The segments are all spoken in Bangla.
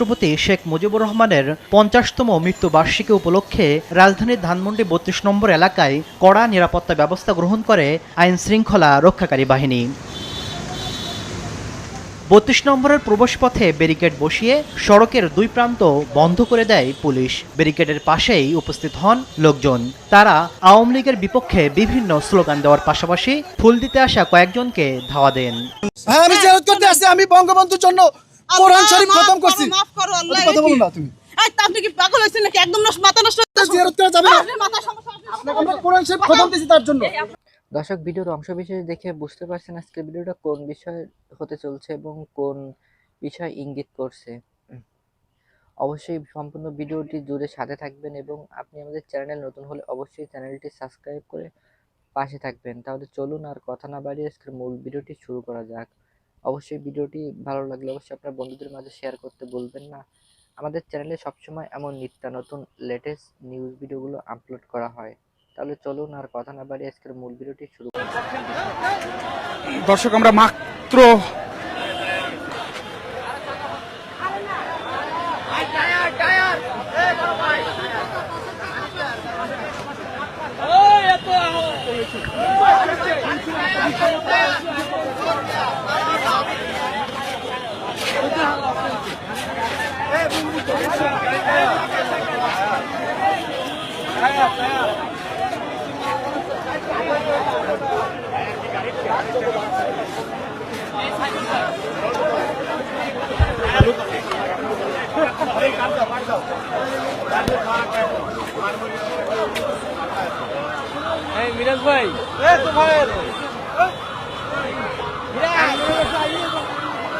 রাষ্ট্রপতি শেখ মুজিবুর রহমানের পঞ্চাশতম মৃত্যুবার্ষিকী উপলক্ষে রাজধানীর ধানমন্ডি বত্রিশ নম্বর এলাকায় কড়া নিরাপত্তা ব্যবস্থা গ্রহণ করে আইন শৃঙ্খলা রক্ষাকারী বাহিনী। বত্রিশ নম্বরের প্রবেশপথে ব্যারিকেড বসিয়ে সড়কের দুই প্রান্ত বন্ধ করে দেয় পুলিশ। ব্যারিকেডের পাশেই উপস্থিত হন লোকজন। তারা আওয়ামী লীগের বিপক্ষে বিভিন্ন স্লোগান দেওয়ার পাশাপাশি ফুল দিতে আসা কয়েকজনকে ধাওয়া দেন। আমি আমি বঙ্গবন্ধুর জন্য কোরআন শরীফ খতম করছি। মাফ করো, আল্লাহ, কথা বলো না তুমি। এই আপনি কি পাগল নাকি? একদম নষ্ট মাথা নষ্ট জিয়ারত করা যাবে না। আপনার মাথা সমস্যা আমরা কোরআন শরীফ খতম দিছি তার জন্য। দর্শক ভিডিওর অংশ বিশেষ দেখে বুঝতে পারছেন আজকের ভিডিওটা কোন বিষয় হতে চলছে এবং কোন বিষয় ইঙ্গিত করছে। অবশ্যই সম্পূর্ণ ভিডিওটি জুড়ে সাথে থাকবেন এবং আপনি আমাদের চ্যানেল নতুন হলে অবশ্যই চ্যানেলটি সাবস্ক্রাইব করে পাশে থাকবেন। তাহলে চলুন আর কথা না বাড়িয়ে আজকের মূল ভিডিওটি শুরু করা যাক। অবশ্যই ভিডিওটি ভালো লাগলে অবশ্যই আপনার বন্ধুদের মাঝে শেয়ার করতে বলবেন না। আমাদের চ্যানেলে সবসময় এমন নিত্য নতুন লেটেস্ট নিউজ ভিডিওগুলো আপলোড করা হয়। তাহলে চলুন আর কথা না বাড়িয়ে আজকের মূল ভিডিওটি শুরু করি। দর্শক আমরা মাত্র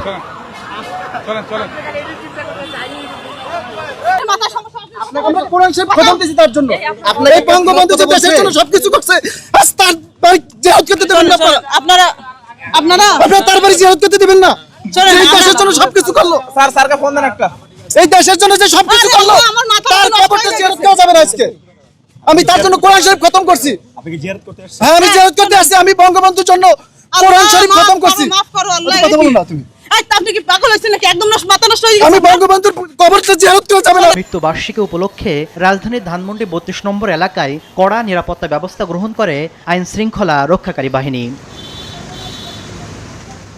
চলেন চলেন চলেন। আপনার মাথা। আমরা কোরআন শরীফ খতম দিছি তার জন্য। আপনার এই বঙ্গবন্ধু যে দেশের জন্য সবকিছু করছে আজ তার বাড়ি করতে দেবেন না আপনারা। আপনারা আপনারা আপনারা তার বাড়ি জিয়ারত করতে দেবেন না। এই দেশের জন্য সবকিছু করল। স্যার স্যারকে ফোন দেন একটা। এই দেশের জন্য যে সবকিছু করল বাবা, আমার মাথা তার কবরটা গেছে। জিয়ারত যাবে না আজকে। আমি তার জন্য কোরআন শরীফ খতম করছি। হ্যাঁ আমি জিয়ারত করতে আসছি। আমি বঙ্গবন্ধুর জন্য কোরআন শরীফ খতম করছি। মাফ করো, আল্লাহ, কথা বলো না তুমি। তো আপনি কি পাগল হয়েছেন নাকি? একদম নষ্ট মাথা নষ্ট হয়ে আমি গেছে বঙ্গবন্ধুর কবরটা জিয়ারত করা যাবে না। মৃত্যুবার্ষিকী উপলক্ষে রাজধানীর ধানমন্ডি বত্রিশ নম্বর এলাকায় কড়া নিরাপত্তা ব্যবস্থা গ্রহণ করে আইন শৃঙ্খলা রক্ষাকারী বাহিনী।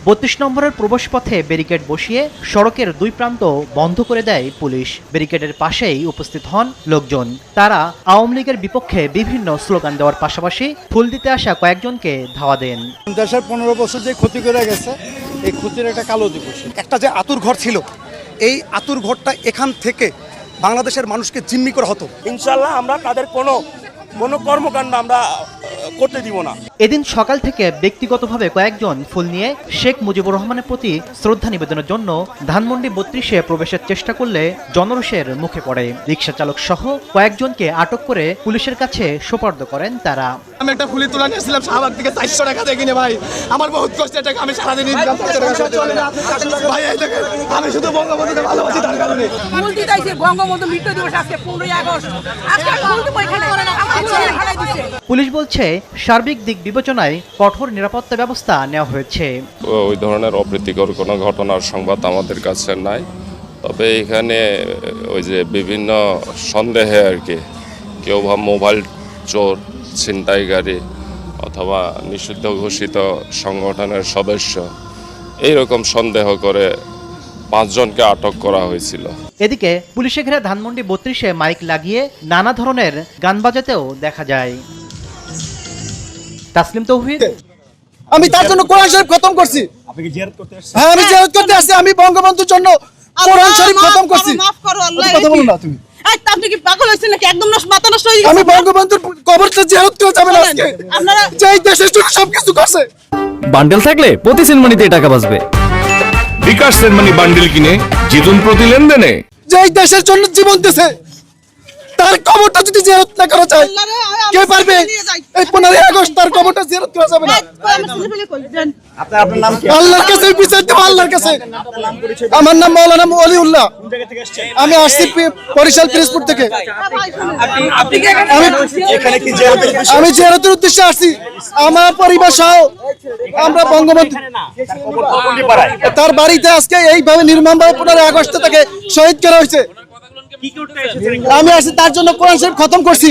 বত্রিশ নম্বরের প্রবেশপথে ব্যারিকেড বসিয়ে সড়কের দুই প্রান্ত বন্ধ করে দেয় পুলিশ। ব্যারিকেডের পাশেই উপস্থিত হন লোকজন। তারা আওয়ামী লীগের বিপক্ষে বিভিন্ন স্লোগান দেওয়ার পাশাপাশি ফুল দিতে আসা কয়েকজনকে ধাওয়া দেন। দেশের পনেরো বছর যে ক্ষতি করে গেছে এই ক্ষতির একটা কালো দিবস একটা যে আতুর ঘর ছিল, এই আতুর ঘরটা এখান থেকে বাংলাদেশের মানুষকে জিম্মি করা হতো। ইনশাল্লাহ আমরা তাদের কোনো কোনো কর্মকাণ্ড আমরা করতে দিব না। এদিন সকাল থেকে ব্যক্তিগতভাবে কয়েকজন ফুল নিয়ে শেখ মুজিবুর রহমানের প্রতি শ্রদ্ধা নিবেদনের জন্য ধানমন্ডি বত্রিশে প্রবেশের চেষ্টা করলে জনরোষের মুখে পড়ে। রিক্সা চালক সহ কয়েকজনকে আটক করে পুলিশের কাছে সোপর্দ করেন তারা। আমি একটা ফুলি তোলা নিয়েছিলাম শাহবাগ থেকে চারশো টাকা দিয়ে কিনে ভাই। আমার বহুত কষ্টের টাকা আমি সারাদিন ইনকাম ভাই এই দেখেন, আমি শুধু বঙ্গবন্ধুকে ভালোবাসি তার কারণে। বঙ্গবন্ধু মৃত্যু দিবস আজকে পনেরোই আগস্ট। আজকে দিছে পুলিশ বলছে সার্বিক দিক বিবেচনায় কঠোর নিরাপত্তা ব্যবস্থা নেওয়া হয়েছে। ওই ধরনের অপ্রীতিকর কোনো ঘটনার সংবাদ আমাদের কাছে নাই। তবে এখানে ওই যে বিভিন্ন সন্দেহে আর কি কেউ বা মোবাইল চোর ছিনতাইকারী অথবা নিষিদ্ধ ঘোষিত সংগঠনের সদস্য এইরকম সন্দেহ করে পাঁচজনকে আটক করা হয়েছিল। এদিকে পুলিশে ঘিরে ধানমন্ডি বত্রিশে মাইক লাগিয়ে নানা ধরনের গান বাজাতেও দেখা যায়। তাসলিম তৌহিদ। আমি তার জন্য কোরআন শরীফ খতম করছি। হ্যাঁ আমি জিয়ারত করতে আসছি। আমি বঙ্গবন্ধুর জন্য কোরআন শরীফ মাফ খতম করো, করছি মাফ করো, আল্লাহ, কথা বলো না তুমি। এই তো আপনি কি পাগল হয়েছেন নাকি? একদম নষ্ট মাথা নষ্ট হয়ে আমি বঙ্গবন্ধুর কবরটা জিয়ারত করা যাবে না আজকে। আপনারা যে এই দেশের জন্য সবকিছু করছে। বান্ডেল থাকলে প্রতি সিনেমানিতে টাকা বাঁচবে। বিকাশ সেনমানি বান্ডিল কিনে জিতুন প্রতি লেনদেনে। যে দেশের জন্য জীবন দিছে তার কবরটা যদি জিয়ারত না করা যায় কে পারবে? এই পনেরোই আগস্ট তার কবরটা জিয়ারত করা যাবে না। আল্লাহর কাছে বিচার দেবো আল্লাহর কাছে। আমার নাম মৌলানা অলিউল্লাহ আমি আসছি বরিশাল পিরিজপুর থেকে। আমি আমি জিয়ারতের উদ্দেশ্যে আসছি। আমার পরিবার সহ আমরা বঙ্গবন্ধু তার বাড়িতে আজকে এইভাবে নির্মমভাবে পনেরোই আগস্ট তাকে শহীদ করা হয়েছে। আমি আসি তার জন্য কোরআন শরীফ খতম করছি।